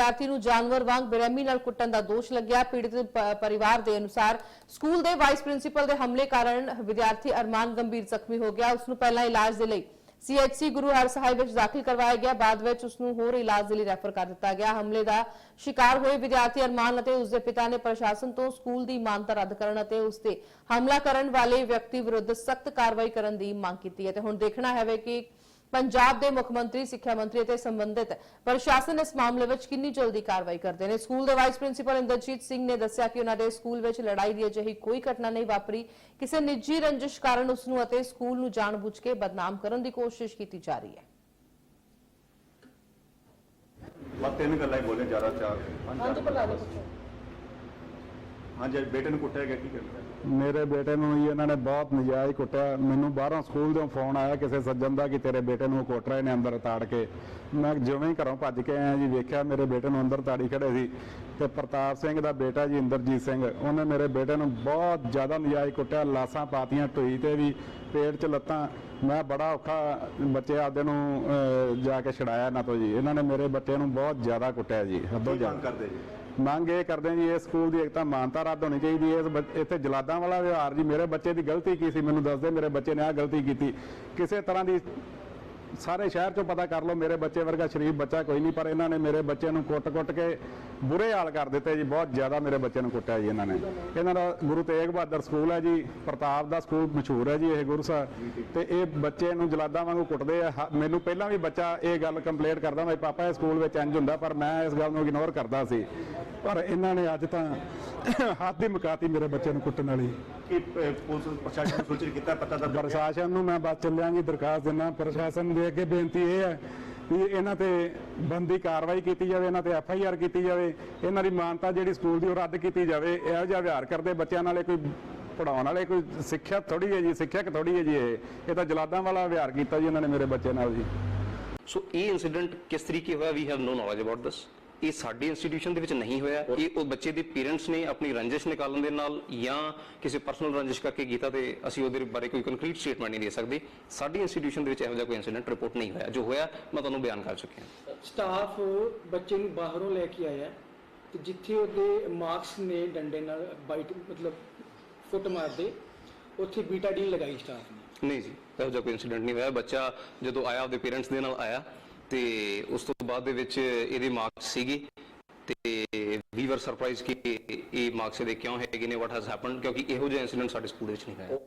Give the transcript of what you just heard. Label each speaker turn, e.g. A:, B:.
A: ਵਿਦਿਆਰਥੀ ਨੂੰ ਜਾਨਵਰ ਵਾਂਗ ਬੇਰਹਿਮੀ ਨਾਲ ਕੁੱਟਣ ਦਾ ਦੋਸ਼ ਲੱਗਿਆ। ਪੀੜਤ ਪਰਿਵਾਰ ਦੇ ਅਨੁਸਾਰ ਸਕੂਲ ਦੇ ਵਾਈਸ ਪ੍ਰਿੰਸੀਪਲ ਦੇ ਹਮਲੇ ਕਾਰਨ ਵਿਦਿਆਰਥੀ ਅਰਮਾਨ ਗੰਭੀਰ ਜ਼ਖਮੀ ਹੋ ਗਿਆ। ਉਸ ਨੂੰ ਪਹਿਲਾਂ ਇਲਾਜ ਦੇ ਲਈ ਸੀਐਚਸੀ ਗੁਰੂ ਹਰਸਹਾਏ ਵਿੱਚ ਦਾਖਲ ਕਰਵਾਇਆ ਗਿਆ। ਬਾਅਦ ਵਿੱਚ ਉਸ ਨੂੰ ਹੋਰ ਇਲਾਜ ਦੇ ਲਈ ਰੈਫਰ ਕਰ ਦਿੱਤਾ ਗਿਆ। ਹਮਲੇ ਦਾ ਸ਼ਿਕਾਰ ਹੋਏ ਵਿਦਿਆਰਥੀ ਅਰਮਾਨ ਅਤੇ ਉਸ ਦੇ ਪਿਤਾ ਨੇ ਪ੍ਰਸ਼ਾਸਨ ਤੋਂ ਸਕੂਲ ਦੀ ਮਾਨਤਾ ਰੱਦ ਕਰਨ ਅਤੇ ਉਸ ਤੇ ਹਮਲਾ ਕਰਨ ਵਾਲੇ ਵਿਅਕਤੀ ਵਿਰੁੱਧ ਸਖਤ ਕਾਰਵਾਈ ਕਰਨ ਦੀ ਮੰਗ ਕੀਤੀ ਹੈ। ਤੇ ਹੁਣ ਦੇਖਣਾ ਹੈ ਕਿ ਪੰਜਾਬ ਦੇ ਮੁੱਖ ਮੰਤਰੀ ਸਿੱਖਿਆ ਮੰਤਰੀ ਅਤੇ ਸੰਬੰਧਿਤ ਪ੍ਰਸ਼ਾਸਨ ਇਸ ਮਾਮਲੇ ਵਿੱਚ ਕਿੰਨੀ ਜਲਦੀ ਕਾਰਵਾਈ ਕਰਦੇ ਨੇ? ਸਕੂਲ ਦੇ ਵਾਈਸ ਪ੍ਰਿੰਸੀਪਲ ਇੰਦਰਜੀਤ ਸਿੰਘ ਨੇ ਦੱਸਿਆ ਕਿ ਉਹਨਾਂ ਦੇ ਸਕੂਲ ਵਿੱਚ ਲੜਾਈ ਦੀ ਅਜਿਹੀ ਕੋਈ ਘਟਨਾ ਨਹੀਂ ਵਾਪਰੀ। ਕਿਸੇ ਨਿੱਜੀ ਰੰਜਿਸ਼ ਕਾਰਨ ਉਸ ਨੂੰ ਅਤੇ ਸਕੂਲ ਨੂੰ ਜਾਣਬੁੱਝ ਕੇ ਬਦਨਾਮ ਕਰਨ ਦੀ ਕੋਸ਼ਿਸ਼ ਕੀਤੀ ਜਾ ਰਹੀ ਹੈ।
B: ਬਸ ਤਿੰਨ ਗੱਲਾਂ ਹੀ ਬੋਲੇ ਜ਼ਿਆਦਾ ਚਾਰ। ਪੰਜ ਚਾਰ ਹਾਂਜੀ ਬੇਟੇ ਨੂੰ ਕੁੱਟਿਆ ਗਿਆ ਕੀ ਕਰਦਾ
C: ਮੇਰੇ ਬੇਟੇ ਨੂੰ ਜੀ ਇਹਨਾਂ ਨੇ ਬਹੁਤ ਨਜਾਇਜ਼ ਕੁੱਟਿਆ। ਮੈਨੂੰ ਬਾਹਰੋਂ ਸਕੂਲ ਤੋਂ ਫੋਨ ਆਇਆ ਕਿਸੇ ਸੱਜਣ ਦਾ ਕਿ ਤੇਰੇ ਬੇਟੇ ਨੂੰ ਕੁੱਟ ਰਹੇ ਨੇ ਅੰਦਰ ਤਾੜ ਕੇ। ਮੈਂ ਜਿਵੇਂ ਹੀ ਘਰੋਂ ਭੱਜ ਕੇ ਆਇਆ ਜੀ ਵੇਖਿਆ ਮੇਰੇ ਬੇਟੇ ਨੂੰ ਅੰਦਰ ਤਾੜੀ ਖੜੇ ਸੀ। ਤੇ ਪ੍ਰਤਾਪ ਸਿੰਘ ਦਾ ਬੇਟਾ ਜੀ ਇੰਦਰਜੀਤ ਸਿੰਘ ਉਹਨੇ ਮੇਰੇ ਬੇਟੇ ਨੂੰ ਬਹੁਤ ਜ਼ਿਆਦਾ ਨਜਾਇਜ਼ ਕੁੱਟਿਆ ਲਾਸਾਂ ਪਾਤੀਆਂ ਢੋਈ ਤੇ ਵੀ ਪੇਟ 'ਚ ਲੱਤਾਂ। ਮੈਂ ਬੜਾ ਔਖਾ ਬੱਚੇ ਆਪਦੇ ਨੂੰ ਜਾ ਕੇ ਛਡਾਇਆ ਇਹਨਾਂ ਤੋਂ ਜੀ। ਇਹਨਾਂ ਨੇ ਮੇਰੇ ਬੱਚੇ ਨੂੰ ਬਹੁਤ ਜ਼ਿਆਦਾ ਕੁੱਟਿਆ ਜੀ ਹੱਦੋਂ ਜ਼ਿਆਦਾ
B: ਕਰਦੇ ਜੀ?
C: ਮੰਗ ਇਹ ਕਰਦੇ ਜੀ, ਇਸ ਸਕੂਲ ਦੀ ਇੱਕ ਤਾਂ ਮਾਨਤਾ ਰੱਦ ਹੋਣੀ ਚਾਹੀਦੀ ਹੈ। ਇਸ ਬੱਚ- ਇੱਥੇ ਜਲਾਦਾਂ ਵਾਲਾ ਵਿਹਾਰ ਜੀ, ਮੇਰੇ ਬੱਚੇ ਦੀ ਗਲਤੀ ਕੀ ਸੀ? ਮੈਨੂੰ ਦੱਸ ਦੇ, ਮੇਰੇ ਬੱਚੇ ਨੇ ਆਹ ਗਲਤੀ ਕੀਤੀ। ਕਿਸੇ ਤਰ੍ਹਾਂ ਦੀ ਸਾਰੇ ਸ਼ਹਿਰ ਚੋਂ ਪਤਾ ਕਰ ਲਓ ਮੇਰੇ ਬੱਚੇ ਵਰਗਾ ਸ਼ਰੀਫ ਬੱਚਾ ਕੋਈ ਨਹੀਂ ਪਰ ਇਹਨਾਂ ਨੇ ਮੇਰੇ ਬੱਚੇ ਨੂੰ ਕੁੱਟ-ਕੁੱਟ ਕੇ ਬੁਰੇ ਹਾਲ ਕਰ ਦਿੱਤੇ ਜੀ ਬਹੁਤ ਜ਼ਿਆਦਾ ਮੇਰੇ ਬੱਚੇ ਨੂੰ ਕੁੱਟਿਆ ਜੀ ਇਹਨਾਂ ਨੇ। ਇਹਨਾਂ ਦਾ ਗੁਰੂ ਤੇਗ ਬਹਾਦਰ ਸਕੂਲ ਹੈ ਜੀ ਪ੍ਰਤਾਪ ਦਾ ਸਕੂਲ ਮਸ਼ਹੂਰ ਹੈ ਜੀ ਇਹ ਗੁਰੂ ਸਾਹਿਬ। ਤੇ ਇਹ ਬੱਚੇ ਨੂੰ ਜਲਾਦਾਂ ਵਾਂਗੂ ਕੁੱਟਦੇ ਆ ਮੈਨੂੰ ਪਹਿਲਾਂ ਵੀ ਬੱਚਾ ਇਹ ਗੱਲ ਕੰਪਲੇਂਟ ਕਰਦਾ ਮੈਂ ਪਾਪਾ ਇਹ ਸਕੂਲ ਵਿੱਚ ਇੰਜ ਹੁੰਦਾ ਪਰ ਮੈਂ ਇਸ ਗੱਲ ਨੂੰ ਇਗਨੋਰ ਕਰਦਾ ਸੀ। ਪਰ ਇਹਨਾਂ ਨੇ ਅੱਜ ਤਾਂ ਹੱਦ ਹੀ ਮੁਕਾਤੀ ਮੇਰੇ ਬੱਚੇ ਨੂੰ ਕੁੱਟਣ ਵਾਲੀ।
B: ਕੀ ਪੁਲਿਸ ਪ੍ਰਸ਼ਾਸਨ ਨੂੰ ਸੂਚਿਤ ਕੀਤਾ ਪਤਾ ਦਾ
C: ਪ੍ਰਸ਼ਾਸਨ ਨੂੰ ਮੈਂ ਬਸ ਚੱਲਿਆਂਗੀ ਦਰਖਾਸਤ ਦਿੰਦਾ ਪ੍ਰਸ਼ਾਸਨ ਦੇ ਅੱਗੇ ਬੇਨਤੀ ਇਹ ਹੈ ਵੀ ਇਹਨਾਂ ਤੇ ਬੰਦੀ ਕਾਰਵਾਈ ਕੀਤੀ ਜਾਵੇ, ਇਹਨਾਂ ਤੇ ਐਫ ਆਈ ਆਰ ਕੀਤੀ ਜਾਵੇ, ਇਹਨਾਂ ਦੀ ਮਾਨਤਾ ਜਿਹੜੀ ਸਕੂਲ ਦੀ ਉਹ ਰੱਦ ਕੀਤੀ ਜਾਵੇ, ਇਹੋ ਜਿਹਾ ਵਿਹਾਰ ਕਰਦੇ ਬੱਚਿਆਂ ਨਾਲੇ ਕੋਈ ਪੜਾਉਣ ਵਾਲੇ ਕੋਈ ਸਿੱਖਿਆ ਥੋੜੀ ਹੈ ਜੀ, ਸਿੱਖਿਅਕ ਥੋੜੀ ਹੈ ਜੀ ਇਹ। ਇਹ ਤਾਂ ਜਲਾਦਾਂ ਵਾਲਾ ਵਿਹਾਰ ਕੀਤਾ ਜੀ ਇਹਨਾਂ ਨੇ ਮੇਰੇ ਬੱਚੇ ਨਾਲ ਜੀ।
D: ਸੋ ਇਹ ਇਨਸੀਡੈਂਟ ਕਿਸ ਤਰੀਕੇ ਹੋਇਆ? We have no knowledge about this ਇਹ ਸਾਡੀ ਇੰਸਟੀਟਿਊਸ਼ਨ ਦੇ ਵਿੱਚ ਨਹੀਂ ਹੋਇਆ। ਇਹ ਉਹ ਬੱਚੇ ਦੇ ਪੇਰੈਂਟਸ ਨੇ ਆਪਣੀ ਰੰਜਿਸ਼ ਨਿਕਾਲਣ ਦੇ ਨਾਲ ਜਾਂ ਕਿਸੇ ਪਰਸਨਲ ਰੰਜਿਸ਼ ਕਰਕੇ ਕੀਤਾ ਤੇ ਅਸੀਂ ਉਹਦੇ ਬਾਰੇ ਕੋਈ ਕੰਕਰੀਟ ਸਟੇਟਮੈਂਟ ਨਹੀਂ ਦੇ ਸਕਦੇ। ਸਾਡੀ ਇੰਸਟੀਟਿਊਸ਼ਨ ਦੇ ਵਿੱਚ ਇਹੋ ਜਿਹਾ ਕੋਈ ਇਨਸੀਡੈਂਟ ਰਿਪੋਰਟ ਨਹੀਂ ਹੋਇਆ। ਜੋ ਹੋਇਆ ਮੈਂ ਤੁਹਾਨੂੰ ਬਿਆਨ ਕਰ ਚੁੱਕਿਆ।
E: ਸਟਾਫ ਬੱਚੇ ਨੂੰ ਬਾਹਰੋਂ ਲੈ ਕੇ ਆਇਆ ਤੇ ਜਿੱਥੇ ਉਹਦੇ ਮਾਰਕਸ ਨੇ ਡੰਡੇ ਨਾਲ ਬਾਈਟ ਮਤਲਬ ਫੁੱਟ ਮਾਰਦੇ ਉੱਥੇ ਬੀਟਾਡੀਨ ਲਗਾਈ ਸਟਾਫ ਨੇ।
D: ਨਹੀਂ ਜੀ ਇਹੋ ਜਿਹਾ ਕੋਈ ਇਨਸੀਡੈਂਟ ਨਹੀਂ ਹੋਇਆ। ਬੱਚਾ ਜਦੋਂ ਆਇਆ ਆਪਦੇ ਪੇਰੈਂਟਸ ਦੇ ਨਾਲ ਆਇਆ ਤੇ ਉਸ ਤੋਂ ਬਾਅਦ ਦੇ ਵਿੱਚ ਇਹਦੇ ਮਾਰਕਸ ਸੀਗੇ ਤੇ ਵੀ ਵਰ ਸਰਪ੍ਰਾਈਜ਼ ਕਿ ਇਹ ਮਾਰਕਸ ਇਹਦੇ ਕਿਉਂ ਹੈਗੇ ਨੇ ਵਾਟ ਹੈਜ਼ ਹੈਪਨਡ ਕਿਉਂਕਿ ਇਹੋ ਜਿਹਾ ਇਨਸੀਡੈਂਟ ਸਾਡੇ ਸਕੂਲ ਵਿੱਚ ਨਹੀਂ ਹੋਇਆ।